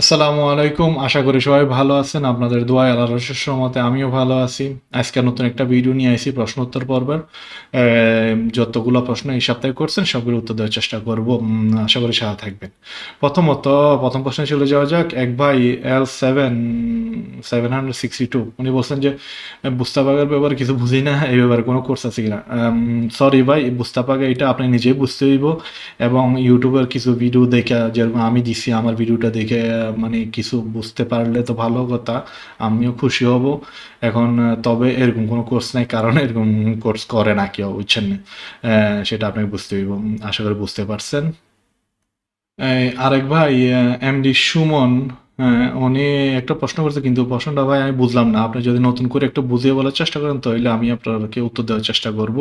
আসসালামু আলাইকুম। আশা করি সবাই ভালো আছেন। আপনাদের দোয়া আল্লাহ রসের মতে আমিও ভালো আছি। আজকে নতুন একটা ভিডিও নিয়ে আসি প্রশ্ন উত্তর পর্বের যতগুলো প্রশ্ন এই সপ্তাহে করছেন, সবগুলো উত্তর দেওয়ার চেষ্টা করব। আশা করি সাথে থাকবেন। প্রথমত, প্রথম প্রশ্নে চলে যাওয়া যাক। এক ভাই L seven seven hundred sixty two উনি বলছেন যে বুস্তাবাগের ব্যাপারে কিছু বুঝি না, এই ব্যাপারে কোনো কোর্স আছে কিনা? সরি ভাই বুস্তাবাগে এটা আপনি নিজেই বুঝতে হইব এবং ইউটিউবের কিছু ভিডিও দেখে, যেরকম আমি দিছি, আমার ভিডিওটা দেখে মানে কিছু বুঝতে পারলে তো ভালো কথা, আমিও খুশি হব। এখন তবে এরকম কোনো কোর্স নাই, কারণ এরকম কোর্স করে না কেউ, বুঝছেন? সেটা আপনাকে বুঝতে হইব আশা করি বুঝতে পারছেন। আরেক ভাই এমডি সুমন আহ, উনি একটা প্রশ্ন করছে কিন্তু প্রশ্নটা ভাই আমি বুঝলাম না। আপনি যদি নতুন করে একটু বুঝিয়ে বলার চেষ্টা করেন তাহলে আমি আপনাকে উত্তর দেওয়ার চেষ্টা করব।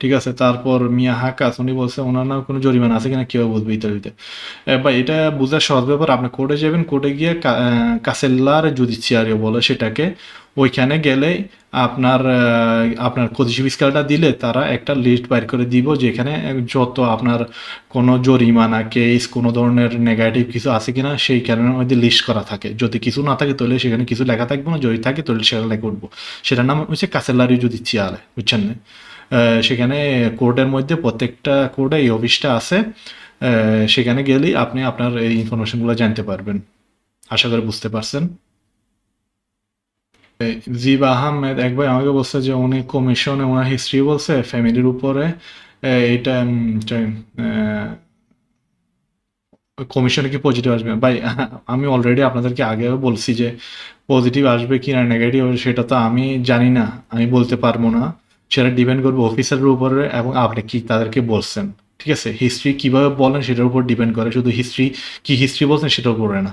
ঠিক আছে তারপর মিয়া হাকাস উনি বলছে ওনার নাম কোনো জরিমানা আছে কিনা কেউ বুঝবে ইত্যাদিতে? ভাই এটা বোঝার সহজ ব্যাপার আপনি কোর্টে যাবেন কোর্টে গিয়ে কাসেল্লার জুডিশিয়ারি বলে সেটাকে ওইখানে গেলে আপনার আপনার কদিশি স্কেলটা দিলে তারা একটা লিস্ট বাইর করে দিব যেখানে যত আপনার কোনো জরিমানা কেস কোনো ধরনের নেগেটিভ কিছু আছে কিনা, সেই কারণের মধ্যে লিস্ট করা থাকে। যদি কিছু না থাকে তাহলে সেখানে কিছু লেখা থাকবে না, যদি থাকে তাহলে সেখানে লেখা উঠবো। সেটার নাম হচ্ছে কাসেলারি যদি চিয়ালে বুঝছেন? না? সেখানে কোর্টের মধ্যে প্রত্যেকটা কোর্টে এই অফিসটা আছে। সেখানে গেলেই আপনি আপনার এই ইনফরমেশনগুলো জানতে পারবেন। আশা করি বুঝতে পারছেন। জিব আহমেদ একবার আমাকে বলছে যে উনি কমিশনে ওনার হিস্ট্রি বলছে ফ্যামিলির উপরে এটা কমিশনে কি পজিটিভ আসবে? ভাই, আমি অলরেডি আপনাদেরকে আগেও বলছি যে পজিটিভ আসবে কি না নেগেটিভ আসবে, সেটা তো আমি জানি না, আমি বলতে পারব না। সেটা ডিপেন্ড করবে অফিসারের উপরে এবং আপনি কি তাদেরকে বলছেন, ঠিক আছে? হিস্ট্রি কীভাবে বলেন সেটার উপর ডিপেন্ড করে, শুধু হিস্ট্রি কি হিস্ট্রি বলছেন সেটার উপরে না।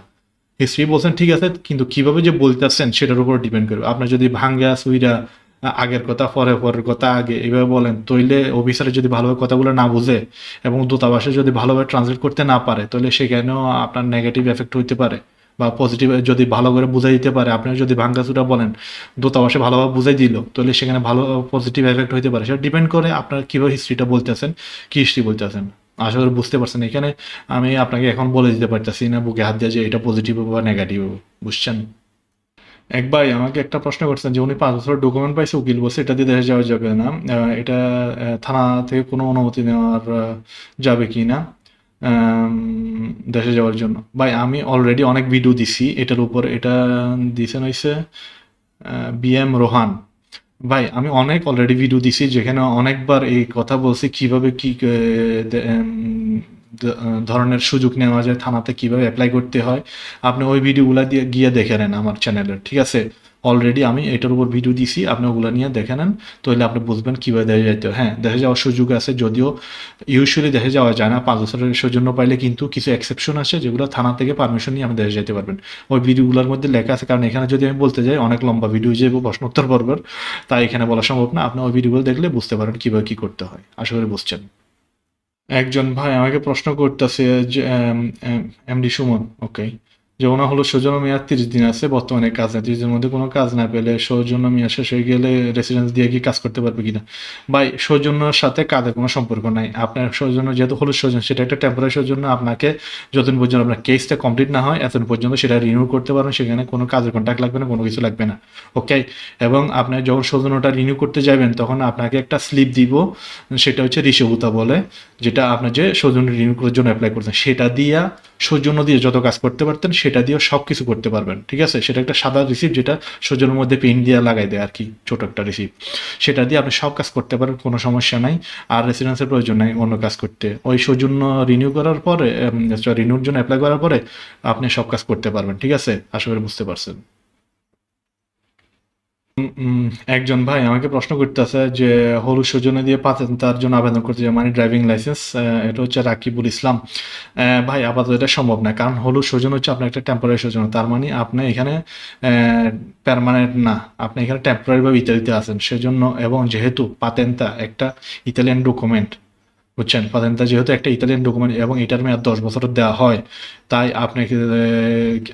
হিস্ট্রি বলছেন, ঠিক আছে, কিন্তু কীভাবে যে বলতেছেন সেটার উপর ডিপেন্ড করবে। আপনার যদি ভাঙ্গা সুইরা আগের কথা পরে পরের কথা, আগে, এইভাবে বলেন, তইলে অফিসারে যদি ভালোভাবে কথাগুলো না বুঝে এবং দূতাবাসে যদি ভালোভাবে ট্রান্সলেট করতে না পারে তাহলে সেখানেও আপনার নেগেটিভ এফেক্ট হইতে পারে বা পজিটিভ যদি ভালো করে বুঝাই দিতে পারে। আপনি যদি ভাঙ্গাচুরা বলেন, দূতাবাসে ভালোভাবে বুঝাই দিল তাহলে সেখানে ভালো পজিটিভ এফেক্ট হইতে পারে। সেটা ডিপেন্ড করে আপনার কীভাবে হিস্ট্রিটা বলতেছেন, কি হিস্ট্রি বলতেছেন। আশা করি বুঝতে পারছেন। এখানে আমি আপনাকে এখন বলে দিতে পারতেছি না, বুকে হাত দিয়ে যে এটা পজিটিভ বা নেগেটিভ বুঝছেন? এক ভাই আমাকে একটা প্রশ্ন করছেন যে, উনি পাঁচ বছরের ডকুমেন্ট পাইছে, উকিল বলছে, এটা দিয়ে দেশে যাওয়া যাবে না। এটা থানা থেকে কোনো অনুমতি নেওয়ার যাবে কি না? দেশে যাওয়ার জন্য। ভাই, আমি অলরেডি অনেক ভিডিও দিছি, এটার উপর, এটা দিছেন হয়েছে বি এম রোহান ভাই, আমি অনেক অলরেডি ভিডিও দিছি যেখানে অনেকবার এই কথা বলছি, কীভাবে কি ধরনের সুযোগ নেওয়া যায়, থানাতে কীভাবে অ্যাপ্লাই করতে হয়। আপনি ওই ভিডিওগুলো দিয়ে, গিয়ে দেখে নেন আমার চ্যানেলের ঠিক আছে? অলরেডি আমি এটার উপর ভিডিও দিছি, আপনি ওগুলো নিয়ে দেখে নেন, তাহলে আপনি বুঝবেন কীভাবে দেখে যাইতে। হয়, দেখে যাওয়ার সুযোগ আছে, যদিও ইউজুয়ালি দেখে যাওয়া যায় না, পাঁচ বছরের সৌজন্য পাইলে কিন্তু কিছু এক্সেপশন আছে যেগুলো থানা থেকে পারমিশন নিয়ে আপনি দেখে যেতে পারবেন। ওই ভিডিওগুলোর মধ্যে লেখা আছে, কারণ এখানে যদি আমি বলতে যাই, অনেক লম্বা ভিডিও যাব প্রশ্নোত্তর পর্বের তাই এখানে বলা সম্ভব না। আপনি ওই ভিডিওগুলো দেখলে বুঝতে পারেন কীভাবে কী করতে হয়। আশা করি বুঝছেন। একজন ভাই আমাকে প্রশ্ন করতেছে যে এমডি সুমন ওকে যে ওনা হলো সৌজন্য মেয়াদ তিরিশ দিন আছে, বর্তমানে কাজ না তিরিশ দিনের মধ্যে কোনো কাজ না পেলে সৌজন্য মেয়াদ শেষ হয়ে গেলে রেসিডেন্স দিয়ে কি কাজ করতে পারবে কিনা? ভাই, সৌজন্যর সাথে কাজের কোনো সম্পর্ক নাই। আপনার সৌজন্য যেহেতু হলো সৌজন্য, সেটা একটা টেম্পোরারি সৌজন্য। আপনাকে যতদিন পর্যন্ত আপনার কেসটা কমপ্লিট না হয়, এতদিন পর্যন্ত সেটা রিনিউ করতে পারবেন। সেখানে কোনো কাজের কন্ট্যাক্ট লাগবে না, কোনো কিছু লাগবে না। ওকে এবং আপনি যখন সৌজন্যটা রিনিউ করতে যাবেন, তখন আপনাকে একটা স্লিপ দিব, সেটা হচ্ছে ঋষভূতা বলে, যেটা আপনার যে সৌজন্য রিনিউ করার জন্য অ্যাপ্লাই করছেন, সেটা দিয়া সৌজন্য দিয়ে যত কাজ করতে পারতেন, সেটা দিয়েও সব কিছু করতে পারবেন, ঠিক আছে? সেটা একটা সাদা রিসিপ্ট যেটা সৌজন্যের মধ্যে পেন দিয়ে লাগাই দেয় আর কি, ছোট একটা রিসিপ্ট সেটা দিয়ে আপনি সব কাজ করতে পারেন, কোনো সমস্যা নাই। আর রেসিডেন্সের প্রয়োজন নাই অন্য কাজ করতে। ওই সৌজন্য রিনিউ করার পরে রিনিউর জন্য অ্যাপ্লাই করার পরে আপনি সব কাজ করতে পারবেন, ঠিক আছে? আশা করি বুঝতে পারছেন। একজন ভাই আমাকে প্রশ্ন করতেছে যে, হলুদ সৌজন্য দিয়ে তার জন্য আবেদন করতে চাই মানে ড্রাইভিং লাইসেন্স এটা হচ্ছে রাকিবুল ইসলাম। ভাই, আপাতত এটা সম্ভব না, কারণ হলুদ সৌজন্য হচ্ছে আপনার একটা টেম্পোরারি সৌজন্য তার মানে আপনি এখানে পারমানেন্ট না, আপনি এখানে টেম্পোরারি ভাবে ইতালিতে আছেন। সেজন্য, এবং যেহেতু পাতেন্তা একটা ইতালিয়ান ডকুমেন্ট বুঝছেন? পাতেন্তা যেহেতু একটা ইতালিয়ান ডকুমেন্ট এবং এটার মেয়াদ দশ বছরের দেওয়া হয়, তাই আপনাকে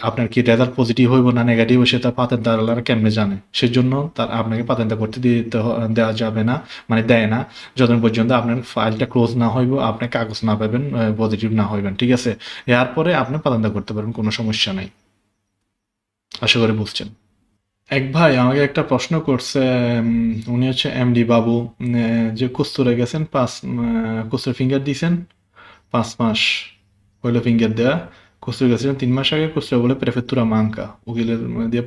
আপনার কি রেজাল্ট পজিটিভ হইব না নেগেটিভ সেটা পাতেন্তারা কেমনে জানে? সেজন্য তার আপনাকে পাতেন্তা করতে দিতে দেওয়া যাবে না মানে দেয় না। যতদিন পর্যন্ত আপনার ফাইলটা ক্লোজ না হইব, আপনি কাগজ না পাবেন পজিটিভ না হইবেন, ঠিক আছে? এরপরে আপনি পাতেন্তা করতে পারবেন, কোনো সমস্যা নাই। আশা করি বুঝছেন। এক ভাই আমাকে একটা প্রশ্ন করছে উনি হচ্ছে এমডি বাবু আহ, যে কস্তুরে গেছেন পাঁচ কুস্তুর ফিঙ্গার দিয়েছেন পাঁচ মাস হইল ফিঙ্গার দেওয়া কুস্তুরে গেছিলেন তিন মাস আগে কুস্তুরা বলে প্রেফেক্তুরা মাঙ্কা উকিলের দিয়ে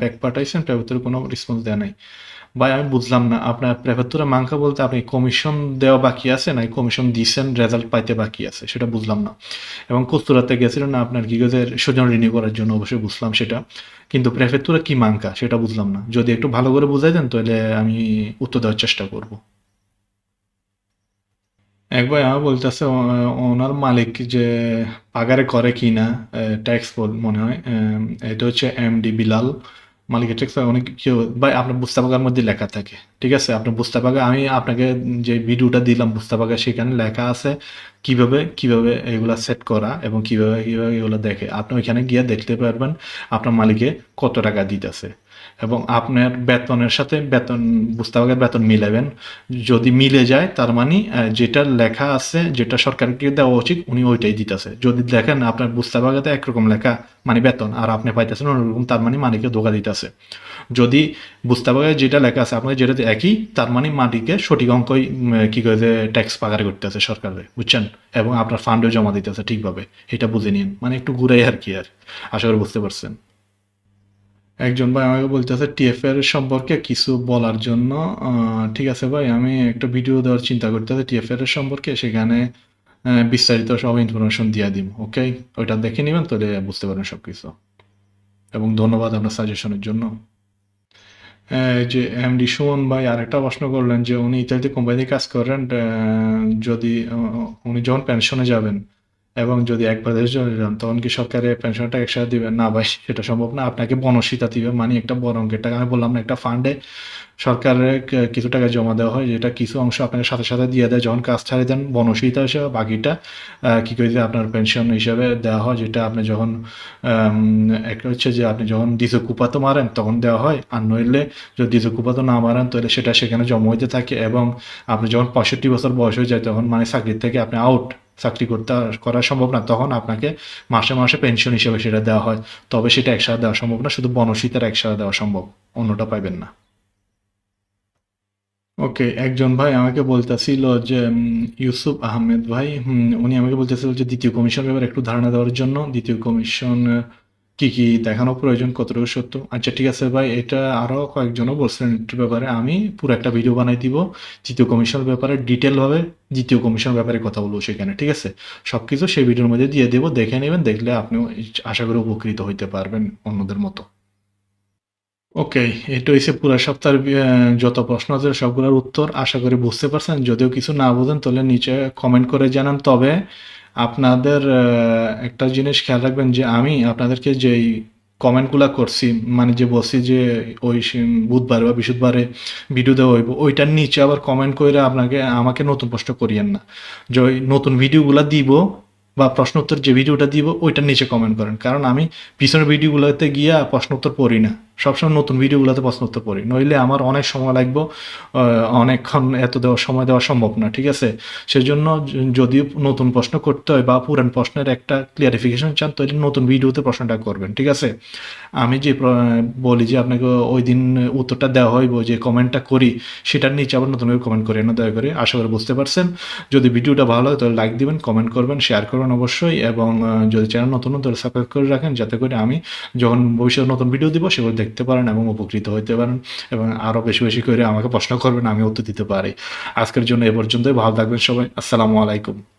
প্যাক পাঠাইছেন প্রেফেক্তুরা কোনো রেসপন্স দেয় নাই ভাই আমি বুঝলাম না আপনার প্রেফেক্তুরা মাঙ্কা বলতে আপনি কমিশন দেওয়া বাকি আছে না কমিশন দিয়েছেন রেজাল্ট পাইতে বাকি আছে সেটা বুঝলাম না এবং কুস্তুরাতে গেছিলেন না আপনার কি গেছে সুজন রিনিউ করার জন্য অবশ্যই বুঝলাম সেটা কিন্তু প্রেফেক্তুরা কি মাঙ্কা সেটা বুঝলাম না যদি একটু ভালো করে বুঝাই দেন তাহলে আমি উত্তর দেওয়ার চেষ্টা করব একবার আমার বলতেছে ওনার মালিক যে পাগারে করে কি না ট্যাক্স মনে হয় এটা হচ্ছে এমডি বিলাল মালিকের ট্যাক্স অনেক কেউ, ভাই আপনার বুস্তাবাগার মধ্যে লেখা থাকে, ঠিক আছে? আপনার বুস্তাবাগা আমি আপনাকে যে ভিডিওটা দিলাম বুস্তাবাগা সেখানে লেখা আছে কীভাবে কীভাবে এগুলা সেট করা এবং কীভাবে কীভাবে এগুলো দেখে। আপনি ওইখানে গিয়ে দেখতে পারবেন আপনার মালিকে কত টাকা দিতেছে। এবং আপনার বেতনের সাথে বেতন বুস্তাবাগের বেতন মিলাবেন। যদি মিলে যায়, তার মানে যেটা লেখা আছে, যেটা সরকারকে দেওয়া উচিত, উনি ওইটাই দিতেছে। যদি দেখেন আপনার বুস্তাবাগাতে একরকম লেখা মানে বেতন, আর আপনি পাইতেছেন অন্যরকম, তার মানে মালিকে ধোকা দিতেছে। যদি বুস্তাবাগায় যেটা লেখা আছে আপনার যেটাতে একই, তার মানে মালিকে সঠিক অঙ্কই কি করে যে ট্যাক্স পাগার করতেছে সরকারে, বুঝছেন? এবং আপনার ফান্ডও জমা দিতেছে ঠিকভাবে, এটা বুঝে নিন। মানে একটু ঘুরাই আর কি আর, আশা করি বুঝতে পারছেন। একজন ভাই আমাকে বলতেছে টিএফ এর সম্পর্কে কিছু বলার জন্য ঠিক আছে ভাই, আমি একটা ভিডিও দেওয়ার চিন্তা করতেছি টিএফ এর সম্পর্কে সেখানে বিস্তারিত সব ইনফরমেশন দিয়ে দিব ওকে ওইটা দেখে নেবেন, তাহলে বুঝতে পারবেন সব কিছু এবং ধন্যবাদ আপনার সাজেশনের জন্য। যে এমডি সুমন ভাই আরেকটা প্রশ্ন করলেন যে, উনি ইত্যাদি কোম্পানিতে কাজ করেন যদি উনি যখন পেনশনে যাবেন এবং যদি একবার দেশ যান তখন কি সরকারে পেনশনটা একসাথে দিবে না ভাই, সেটা সম্ভব না। আপনাকে বনশিতা দিবে। মানে একটা বড় অঙ্কের টাকা। আমি বললাম না, একটা ফান্ডে সরকারের কিছু টাকা জমা দেওয়া হয়, যেটা কিছু অংশ আপনাকে সাথে সাথে দিয়ে দেয়। যখন কাজ ছাড়িয়ে দেন বনশিতা হিসেবে বাকিটা কি করে যে আপনার পেনশন হিসেবে দেওয়া হয়। যেটা আপনি যখন একটা হচ্ছে যে আপনি যখন দিজো কুপাতো মারেন, তখন দেওয়া হয়। আর নইলে যদি দিজো কুপাতো না মারেন, তাহলে সেটা সেখানে জমা হইতে থাকে এবং আপনি যখন পঁয়ষট্টি বছর বয়স হয়ে যায়, তখন মানে চাকরির থেকে আপনি আউট চাকরি করতে করা সম্ভব না, তখন আপনাকে মাসে মাসে পেনশন হিসেবে সেটা দেওয়া হয়। তবে সেটা একসাথে দেওয়া সম্ভব না, শুধু বনশীতের একসাথে দেওয়া সম্ভব, অন্যটা পাইবেন না। ওকে, একজন ভাই আমাকে বলতেছিল যে ইউসুফ আহমেদ ভাই উনি আমাকে বলতেছিল যে, দ্বিতীয় কমিশন ব্যাপারে একটু ধারণা দেওয়ার জন্য, দ্বিতীয় কমিশন কি কি দেখানো প্রয়োজন, কতটুকু সত্য? আচ্ছা ঠিক আছে ভাই, এটা আরও কয়েকজনও বলছিলেন এটার ব্যাপারে। আমি পুরো একটা ভিডিও বানাই দিব তৃতীয় কমিশনের ব্যাপারে ডিটেলভাবে দ্বিতীয় কমিশনের ব্যাপারে কথা বলব সেখানে, ঠিক আছে? সবকিছু সেই ভিডিওর মধ্যে দিয়ে দেবো, দেখে নেবেন, দেখলে আপনিও আশা করি উপকৃত হইতে পারবেন অন্যদের মতো। ওকে, এটা হচ্ছে পুরো সপ্তাহের যত প্রশ্ন আছে সবগুলোর উত্তর। আশা করি বুঝতে পারছেন। যদিও কিছু না বোঝেন, তাহলে নিচে কমেন্ট করে জানান। তবে আপনাদের একটা জিনিস খেয়াল রাখবেন যে আমি আপনাদেরকে যেই কমেন্টগুলো করছি মানে যে বলছি যে ওই বুধবার বা বৃহস্পতিবারে ভিডিও দেওয়া হইব, ওইটার নিচে আবার কমেন্ট করে আপনাকে, আমাকে নতুন প্রশ্ন করিয়েন না। যে ওই নতুন ভিডিওগুলো দিব বা প্রশ্ন উত্তর যে ভিডিওটা দিব, ওইটার নিচে কমেন্ট করেন। কারণ আমি পিছনের ভিডিওগুলোতে গিয়ে প্রশ্ন উত্তর পড়ি না। সবসময় নতুন ভিডিওগুলোতে প্রশ্ন উত্তর পড়ি নইলে আমার অনেক সময় লাগবো অনেকক্ষণ এত দেওয়া, সময় দেওয়া সম্ভব না, ঠিক আছে? সেজন্য যদি নতুন প্রশ্ন করতে হয় বা পুরান প্রশ্নের একটা ক্লিয়ারিফিকেশন চান, তাহলে নতুন ভিডিওতে প্রশ্নটা করবেন, ঠিক আছে? আমি যে বলি যে আপনাকে ওই দিন উত্তরটা দেওয়া হইব যে কমেন্টটা করি, সেটার নিচে আবার নতুন করে কমেন্ট করি না দয়া করে। আশা করি বুঝতে পারছেন। যদি ভিডিওটা ভালো হয়, তাহলে লাইক দিবেন কমেন্ট করবেন শেয়ার করবেন অবশ্যই এবং যদি চ্যানেল নতুন নতুন তাহলে সাবস্ক্রাইব করে রাখেন, যাতে করে আমি যখন ভবিষ্যতে নতুন ভিডিও দিব সেগুলো দেখতে পারেন এবং উপকৃত হইতে পারেন এবং আরও বেশি বেশি করে আমাকে প্রশ্ন করবেন আমি উত্তর দিতে পারি। আজকের জন্য এ পর্যন্তই। ভালো থাকবেন সবাই। আসসালামু আলাইকুম।